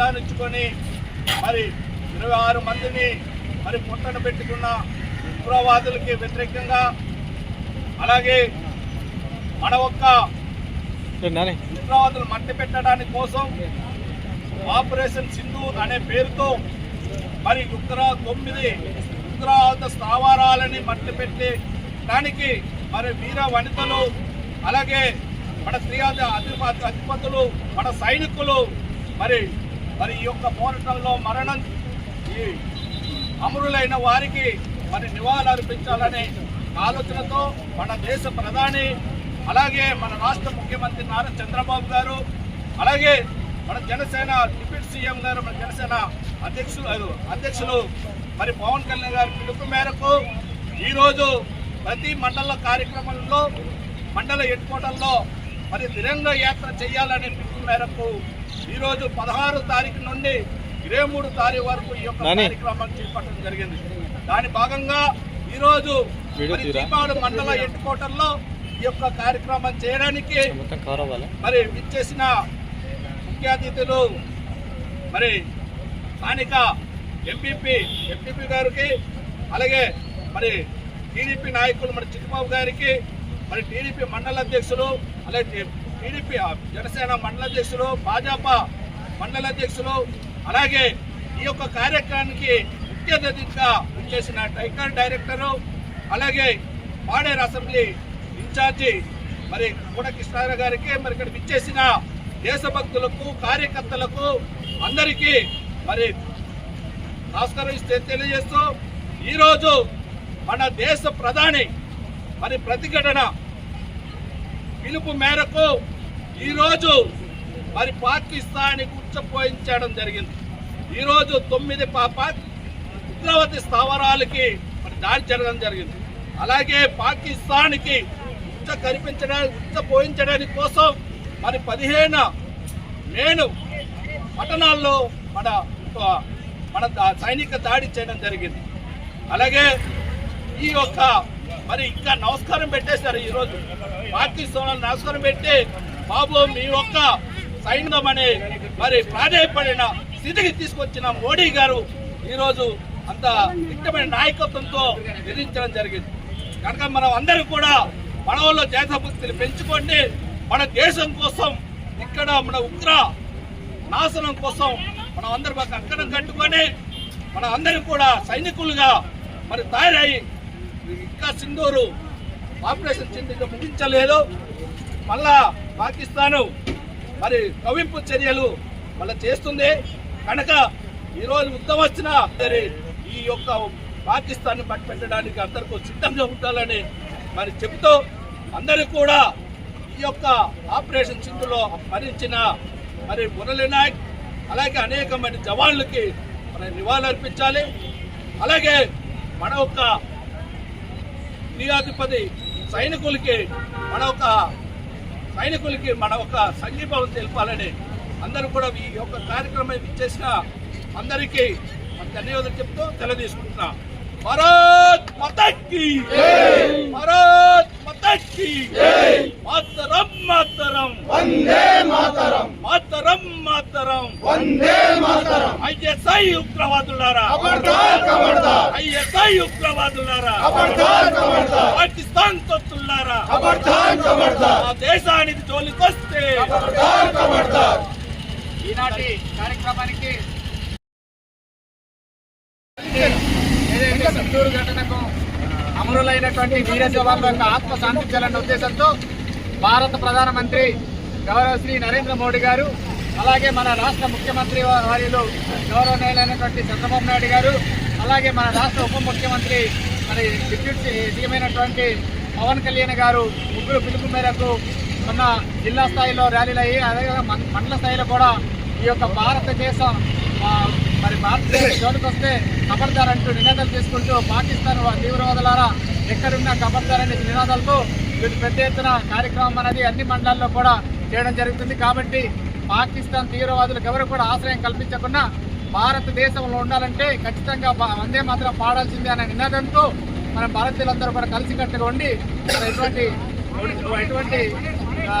నిర్ధారించుకొని మరి ఇరవై ఆరు మందిని మరి పొట్టన పెట్టుకున్న ఉగ్రవాదులకి వ్యతిరేకంగా అలాగే మన ఒక్క ఉగ్రవాదులు మట్టి పెట్టడానికి కోసం ఆపరేషన్ సింధు అనే పేరుతో మరి ఉగ్ర తొమ్మిది ఉగ్రవాద స్థావరాలని మట్టి పెట్టి దానికి మరి వీర వనితలు అలాగే మన అధిప అధిపతులు మన సైనికులు మరి మరి ఈ యొక్క పోరాటంలో మరణం ఈ అమరులైన వారికి మరి నివాళులు అర్పించాలనే ఆలోచనతో మన దేశ ప్రధాని అలాగే మన రాష్ట్ర ముఖ్యమంత్రి నారా చంద్రబాబు గారు అలాగే మన జనసేన డిప్యూటీ సీఎం గారు మన జనసేన అధ్యక్షులు అధ్యక్షులు మరి పవన్ కళ్యాణ్ గారి పిలుపు మేరకు ఈరోజు ప్రతి మండల కార్యక్రమంలో మండల హెడ్ క్వార్టర్లో మరి తిరంగ యాత్ర చేయాలనే పిలుపు మేరకు ఈరోజు పదహారు తారీఖు నుండి ఇరవై మూడు తారీఖు వరకు ఈ యొక్క. కార్యక్రమం చేపట్టడం జరిగింది దాని భాగంగా ఈరోజు? దీపావళి మండల హెడ్ క్వార్టర్లో ఈ యొక్క కార్యక్రమం చేయడానికి మరి విచ్చేసిన ముఖ్య అతిథులు మరి స్థానిక ఎంపీపీ ఎంపీపీ గారికి అలాగే మరి టీడీపీ నాయకులు మరి చిట్టుబాబు గారికి మరి టీడీపీ మండల అధ్యక్షులు అలాగే టీడీపీ జనసేన మండల అధ్యక్షులు భాజపా మండల అధ్యక్షులు అలాగే ఈ యొక్క కార్యక్రమానికి ముఖ్య అతిథిగా విచ్చేసిన టైకర్ డైరెక్టరు అలాగే పాడేరు అసెంబ్లీ ఇన్ఛార్జి మరి కూడా కృష్ణారావు గారికి మరి ఇక్కడ విచ్చేసిన దేశభక్తులకు కార్యకర్తలకు అందరికీ మరి నమస్కారం తెలియజేస్తూ ఈరోజు మన దేశ ప్రధాని మరి ప్రతిఘటన పిలుపు మేరకు ఈరోజు మరి పాకిస్తాన్ కూర్చోపోయించడం జరిగింది. ఈరోజు తొమ్మిది పాప స్థావరాలకి మరి దాడి జరగడం జరిగింది. అలాగే పాకిస్తాన్కి ఉచ్చ కనిపించడానికి ఉచ్చ పోయించడానికి కోసం మరి పదిహేను నేను పట్టణాల్లో మన మన సైనిక దాడి చేయడం జరిగింది. అలాగే ఈ యొక్క మరి ఇంకా నమస్కారం పెట్టేశారు ఈరోజు. పాకిస్తాన్ నమస్కారం పెట్టి బాబు మీ యొక్క సైన్యమని మరి ప్రాధాయపడిన స్థితికి తీసుకొచ్చిన మోడీ గారు ఈరోజు అంత ఇష్టమైన నాయకత్వంతో నిర్మించడం జరిగింది. కనుక మనం అందరూ కూడా మనలో దేశభక్తిని పెంచుకోండి. మన దేశం కోసం ఇక్కడ మన ఉగ్ర నాశనం కోసం మనం అందరం ఒక అక్కడం కట్టుకొని మన అందరం కూడా సైనికులుగా మరి తయారయ్యి ఇంకా సింధూరు ఆపరేషన్ సింధూరు ముగించలేదు. మళ్ళా పాకిస్తాను మరి కవింపు చర్యలు మళ్ళీ చేస్తుంది. కనుక ఈరోజు ఉద్దం వచ్చినా సరే ఈ యొక్క పాకిస్తాన్ పట్టి పెట్టడానికి అందరికీ సిద్ధంగా ఉండాలని మరి చెబుతూ అందరూ కూడా ఈ యొక్క ఆపరేషన్ సింధులో మరించిన మరి మురళీ నాయక్ అలాగే అనేక మంది జవాన్లకి మన నివాళులర్పించాలి. అలాగే మన యొక్క క్రియాధిపతి సైనికులకి మన ఒక సైనికులకి మన ఒక సంఘీభావం తెలపాలని అందరూ కూడా ఈ యొక్క కార్యక్రమం ఇచ్చేసిన అందరికీ మన ధన్యవాదాలు చెప్తూ తెలియజేసుకుంటున్నా భారత్ మతకి భారత్ మతకి మాతరం మాతరం. వందే మాతరం. మాతరం. వందే మాతరం. ఐఎస్ఐ ఉగ్రవాదులారా. ఖబర్దార్ ఖబర్దార్ ఐఎస్ఐ ఉగ్రవాదులారా. ఖబర్దార్ ఖబర్దార్ పాకిస్తాన్ తొత్తులారా ఖబర్దార్ ఖబర్దార్ ఆ దేశానికి జోలికొస్తే. ఖబర్దార్ ఖబర్దార్ ఈనాటి కార్యక్రమానికి ఏదైతే చిత్తూరు ఘటనకు అమరులైనటువంటి వీర జవాన్ల యొక్క ఆత్మ శాంతించాలన్న ఉద్దేశంతో భారత ప్రధానమంత్రి గౌరవ శ్రీ నరేంద్ర మోడీ గారు అలాగే మన రాష్ట్ర ముఖ్యమంత్రి వారిలో గౌరవనీయులైనటువంటి చంద్రబాబు నాయుడు గారు అలాగే మన రాష్ట్ర ఉప ముఖ్యమంత్రి మరి డిప్యూటీ సీఎం పవన్ కళ్యాణ్ గారు ముగ్గురు పిలుపు మేరకు మొన్న జిల్లా స్థాయిలో ర్యాలీలు అయ్యి అదేవిధంగా మండల స్థాయిలో కూడా ఈ యొక్క భారతదేశం మరి భారతదేశం జోలికి వస్తే ఖబర్దార్ అంటూ నినాదాలు తీసుకుంటూ పాకిస్తాన్ తీవ్రవాదులారా ఎక్కడున్నా ఖబర్దార్ అనే నినాదాలతో వీళ్ళు పెద్ద ఎత్తున కార్యక్రమం అనేది అన్ని మండలాల్లో కూడా చేయడం జరుగుతుంది. కాబట్టి పాకిస్తాన్ తీవ్రవాదులకు ఎవరు కూడా ఆశ్రయం కల్పించకుండా భారతదేశంలో ఉండాలంటే ఖచ్చితంగా బా- వందే మాత్రం పాడాల్సిందే అనే నినాదంతో మన భారతీయులందరూ కూడా కలిసికట్టుగా ఉండి ఎటువంటి ఎటువంటి ఆ,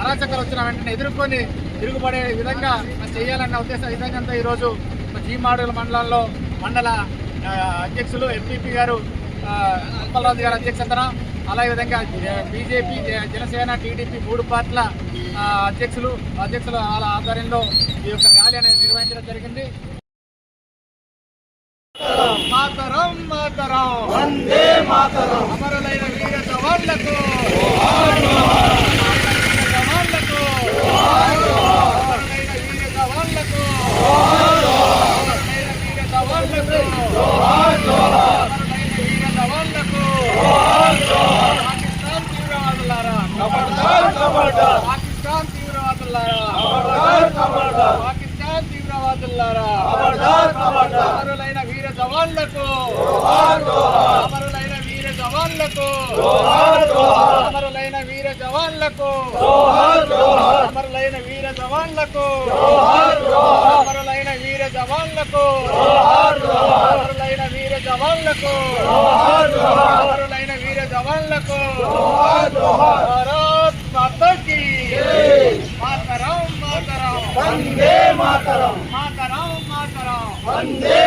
అరాచకాలు వచ్చిన వెంటనే ఎదుర్కొని తిరుగుబడే విధంగా చేయాలన్న ఉద్దేశం విధంగా ఈరోజు మరి జీమాడుగుల మండలంలో మండల అధ్యక్షులు ఎంపీపీ గారు అల్పరాజు గారు అధ్యక్షతన అలాగే విధంగా బీజేపీ జనసేన టీడీపీ మూడు పార్టీల అధ్యక్షులు అధ్యక్షుల వాళ్ళ ఆధ్వర్యంలో ఈ యొక్క ర్యాలీ అనేది నిర్వహించడం జరిగింది. మాతరం మాతరం. వందే మాతరం. అమరులైన వీర జవాన్లకు జవాన్లకు అమరులైన వీర జవాన్లకు అమరులైన వీర జవాన్లకు అమరులైన వీర జవాన్లకు పాకిస్తాన్ తీవ్రవాదులారా ఖబర్దార్ ఖబర్దార్ పాకిస్తాన్ తీవ్రవాదులారా ఖబర్దార్ ఖబర్దార్ పాకిస్తాన్ తీవ్రవాదులారా ఖబర్దార్ ఖబర్దార్ అమరులైన వీర జవాన్లకు. అమరులైన వీర జవాన్లకు. అమరులైన వీర జవాన్లకు. అమరులైన వీర జవాన్లకు. అమరులైన వీర జవాన్లకు. అమరులైన వీర జవాన్లకు. అమరులైన వీర జవాన్లకు. భారత్ మాతకి మాతరం మాతరం. వందే మాతరం. మాతరం మాతరం. వందే